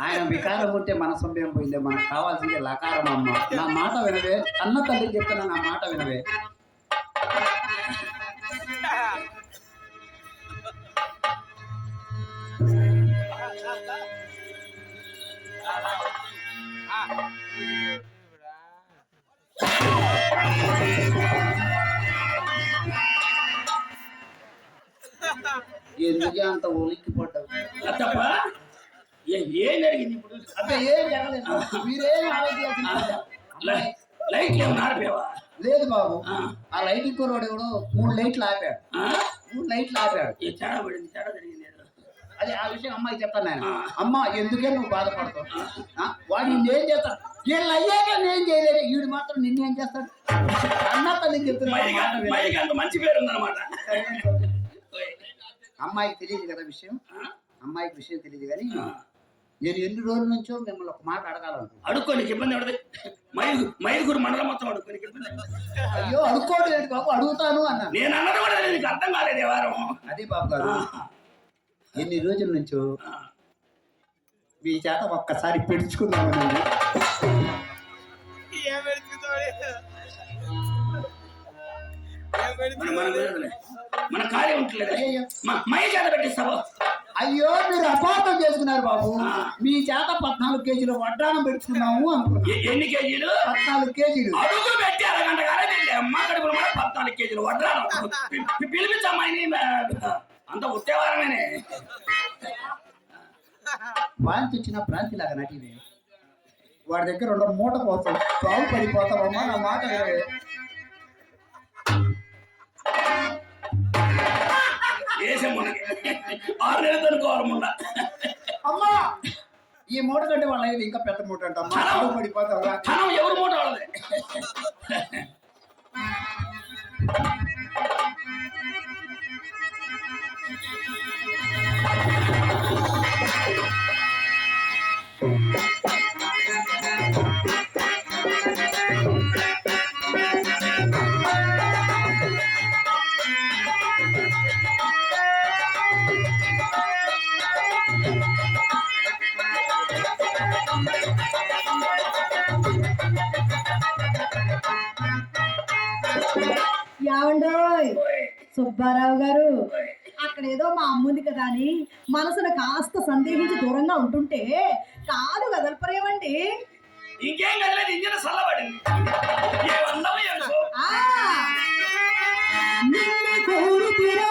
ఆయన వికారం ఉంటే మన సమయం పోయిందే మనకు కావాల్సిందే లకారం అమ్మ నా మాట వినవే అన్న తల్లి చెప్తున్నా నా మాట వినవే Ah. ఎందుకే అంత ఉలిక్కి పడ్డావు తప్ప ఏ- జరిగింది ఇప్పుడు అంటే ఏం జరగలేదు మీరేం ఆలోచించాల్సిన లేదు. లైట్లు బాబు ఆ. ఆ లైటింగ్ కుర్రోడు ఎవడో మూడు లైట్లు ఆపాడు? మూడు లైట్లు ఆపాడు తేడా పడింది తేడా జరిగింది. అది ఆ విషయం అమ్మాయి చెప్తాను నేను. అమ్మ ఎందుకే నువ్వు బాధపడతావు? వాడు నిన్నేం చేస్తాడు వీళ్ళు అయ్యాక నేను చేయలేదు వీడు మాత్రం నిన్నేం చేస్తాడు అన్న తల్లి చెప్తున్నా అంత- అంత మంచి పేరు ఉందన్నమాట. అమ్మాయికి తెలియదు కదా విషయం? అమ్మాయికి విషయం తెలియదు కానీ. నేను ఎన్ని రోజుల నుంచో మిమ్మల్ని ఒక మాట అడగాలనుకుంటున్నాను. అడుక్కో నీకు ఇబ్బంది పడదు మైలు మైలుగురు మండలం మొత్తం అడుక్కో నీకు ఇబ్బంది. అయ్యో అడుక్కోవడం ఏంటి బాబు? అడుగుతాను అన్నాను. నేను అన్నది కూడా నీకు అర్థం కాలేదు వారం. అదే బాబు గారు ఎన్ని రోజుల నుంచో. మీ చేత ఒక్కసారి పెడుచుకుందామనండి మన మన ఖాళీ ఉంటలేదు. మై చేత పెట్టిస్తావు అయ్యో మీరు అపార్థం చేసుకున్నారు బాబు. మీ చేత పద్నాలుగు కేజీలు వడ్డానం పెట్టుకున్నాము అనుకున్నాను. ఎన్ని కేజీలు? పద్నాలుగు కేజీలు. అడుగు పెట్టి అరగంట కాలేదు అమ్మ కడుపులో కూడా పద్నాలుగు కేజీలు వడ్రాను పిలిపించమ్మాయిని అంత ఉత్తేవారమేనే. వాంతి వచ్చిన ప్రాంతి లాగా నటివే వాడి దగ్గర ఉన్న మూట కోసం బాగు పడిపోతావమ్మా నా మాట వినవే. వేసే మనకి ఆరు నెలలు అనుకోవాలి మొన్న అమ్మా ఈ మూట కంటే వాళ్ళ ఇది ఇంకా పెద్ద మూట అంట అమ్మా బాగు పడిపోతావా ధనం ఎవరు మూట వాళ్ళది సుబ్బారావు గారు అక్కడ ఏదో మా అమ్ముంది కదా అని మనసును కాస్త సందేహించి దూరంగా ఉంటుంటే కాదు కదలపరేవండి ఇంకేం కదలేదు ఇంజన్ చల్లబడింది. కోరుతురా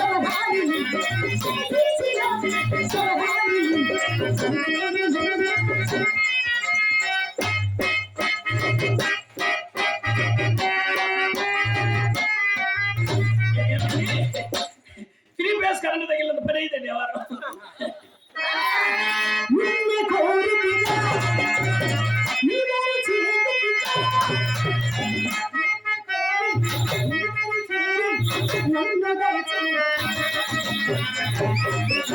Thank you.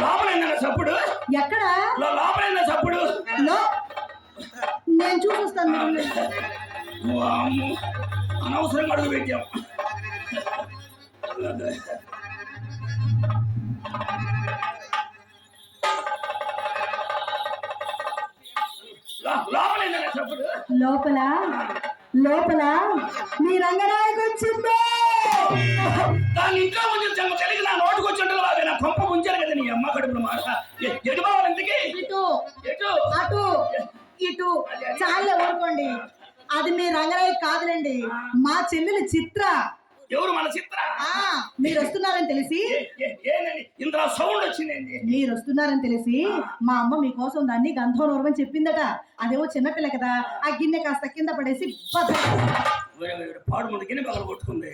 లోపలైందన్న చప్పుడు? ఎక్కడ? లో- లోపలైందా చప్పుడు? నేను వామ్మో, అనవసరంగా అడుగు పెట్టాం లోపల? లోపల? మీ రంగనాయకు వచ్చిందే దాన్ని ఇంట్లో ముందు కలిగి నీ అమ్మ కడుపున మాట. ఎటు బావాలి ఇటు. ఎటు? అటు. ఇటు. చాలే ఊరుకోండి. అది మీ రంగనాయకు కాదులేండి. మా చెల్లెలు చిత్ర. ఎవరు మన చిత్ర? ఆ మీరు వస్తున్నారని తెలిసి ఇందులో సౌండ్ వచ్చిందండి మీరు వస్తున్నారని తెలిసి మా అమ్మ మీకోసం దాన్ని గంధం నూరమని చెప్పిందట. అదేమో చిన్నపిల్ల కదా. ఆ గిన్నె కాస్త కింద పడేసి పాడు ముందు గిన్నె పగల కొట్టుకుంది